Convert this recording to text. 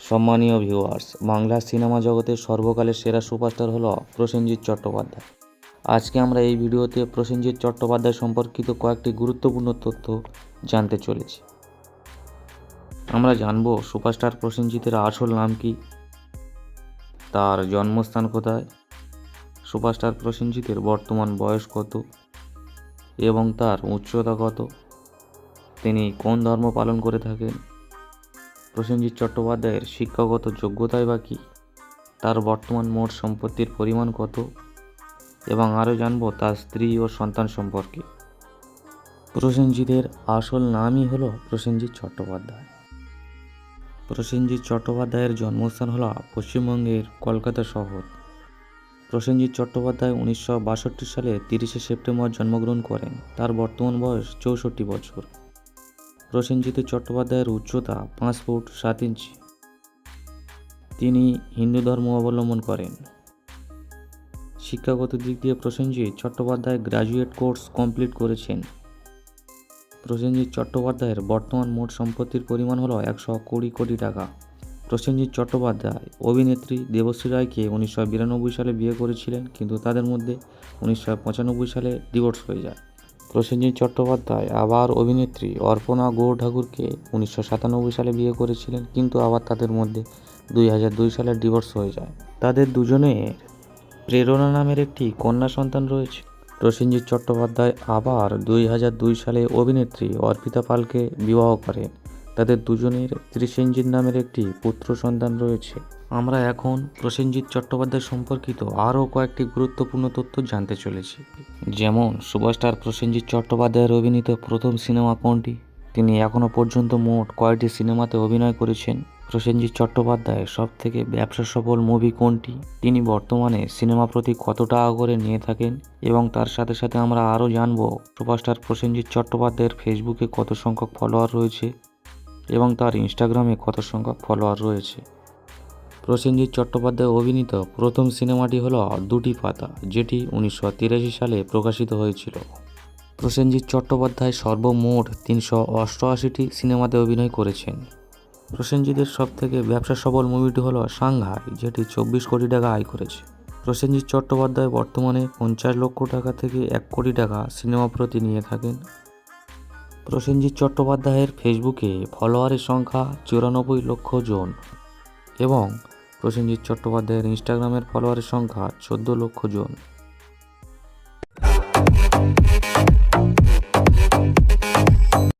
সম্মানীয় viewers Bangla cinema জগতের সর্বকালের সেরা সুপারস্টার হলো প্রসেনজিৎ চট্টোপাধ্যায়। আজকে আমরা এই ভিডিওতে প্রসেনজিৎ চট্টোপাধ্যায় সম্পর্কিত কয়েকটি গুরুত্বপূর্ণ তথ্য জানতে চলেছি। আমরা জানব সুপারস্টার প্রসেনজিতের আসল নাম কি, তার জন্মস্থান কোথায়, সুপারস্টার প্রসেনজিতের বর্তমান বয়স কত, এবং তার উচ্চতা কত, তিনি কোন ধর্ম পালন করে থাকেন প্রসেনজিৎ চট্টোপাধ্যায়ের শিক্ষাগত যোগ্যতায় বা কী? তার বর্তমান মোট সম্পত্তির পরিমাণ কত? এবং আরও জানব তার স্ত্রী ও সন্তান সম্পর্কে। প্রসেনজিতের আসল নামই হলো প্রসেনজিৎ চট্টোপাধ্যায়। প্রসেনজিৎ চট্টোপাধ্যায়ের জন্মস্থান হলো পশ্চিমবঙ্গের কলকাতা শহর। প্রসেনজিৎ চট্টোপাধ্যায় উনিশশো বাষট্টি সালে তিরিশে সেপ্টেম্বর জন্মগ্রহণ করেন। তার বর্তমান বয়স চৌষট্টি বছর। প্রসেনজিৎ চট্টোপাধ্যায়ের উচ্চতা পাঁচ ফুট সাত ইঞ্চি। তিনি হিন্দু ধর্ম অবলম্বন করেন। শিক্ষাগত দিক দিয়ে Prosenjit Chattopadhyay graduate course complete করেছেন। প্রসেনজিৎ চট্টোপাধ্যায়ের বর্তমান মোট সম্পত্তির পরিমাণ হলো একশো কুড়ি কোটি টাকা। প্রসেনজিৎ চট্টোপাধ্যায় অভিনেত্রী দেবশ্রী রায়কে উনিশশো বিরানব্বই সালে বিয়ে করেছিলেন, কিন্তু তাদের মধ্যে উনিশশো পঁচানব্বই সালে ডিভোর্স হয়ে যায়। প্রসেনজিৎ চট্টোপাধ্যায় আবার অভিনেত্রী অর্পণা গৌর ঠাকুরকে উনিশশো সাতানব্বই সালে বিয়ে করেছিলেন, কিন্তু আবার তাদের মধ্যে দুই হাজার দুই সালে ডিভোর্স হয়ে যায়। তাদের দুজনের প্রেরণা নামের একটি কন্যা সন্তান রয়েছে। প্রসেনজিৎ চট্টোপাধ্যায় আবার দুই হাজার দুই সালে অভিনেত্রী অর্পিতা পালকে বিবাহ করেন। তাদের দুজনের ত্রিসেনজিৎ নামের একটি পুত্র সন্তান রয়েছে। আমরা এখন প্রসেনজিৎ চট্টোপাধ্যায় সম্পর্কিত আরও কয়েকটি গুরুত্বপূর্ণ তথ্য জানতে চলেছি। যেমন সুপারস্টার প্রসেনজিৎ চট্টোপাধ্যায়ের অভিনীত প্রথম সিনেমা কোনটি? তিনি এখনও পর্যন্ত মোট কয়টি সিনেমাতে অভিনয় করেছেন? প্রসেনজিৎ চট্টোপাধ্যায় সব থেকে ব্যবসা সফল মুভি কোনটি? তিনি বর্তমানে সিনেমা প্রতি কত টাকা করে নিয়ে থাকেন? এবং তার সাথে সাথে আমরা আরও জানব সুপারস্টার প্রসেনজিৎ চট্টোপাধ্যায়ের ফেসবুকে কত সংখ্যক ফলোয়ার রয়েছে? এবং তার ইনস্টাগ্রামে কত সংখ্যক ফলোয়ার রয়েছে। প্রসেনজিৎ চট্টোপাধ্যায় অভিনীত প্রথম সিনেমাটি হলো দুটি পাতা, যেটি উনিশশো তিরাশি সালে প্রকাশিত হয়েছিল। প্রসেনজিৎ চট্টোপাধ্যায় সর্বমোট তিনশো অষ্টআশিটি সিনেমাতে অভিনয় করেছেন। প্রসেনজিতের সবথেকে ব্যবসা সফল মুভিটি হলো সাংঘাই যেটি চব্বিশ কোটি টাকা আয় করেছে। প্রসেনজিৎ চট্টোপাধ্যায় বর্তমানে পঞ্চাশ লক্ষ টাকা থেকে এক কোটি টাকা সিনেমা প্রতি নিয়ে থাকেন। প্রসেনজিৎ চট্টোপাধ্যায়ের ফেসবুকে ফলোয়ারের সংখ্যা চুরানব্বই লক্ষ জন এবং প্রসেনজিৎ চট্টোপাধ্যায়ের ইনস্টাগ্রামের ফলোয়ারের সংখ্যা চোদ্দ লক্ষ জন।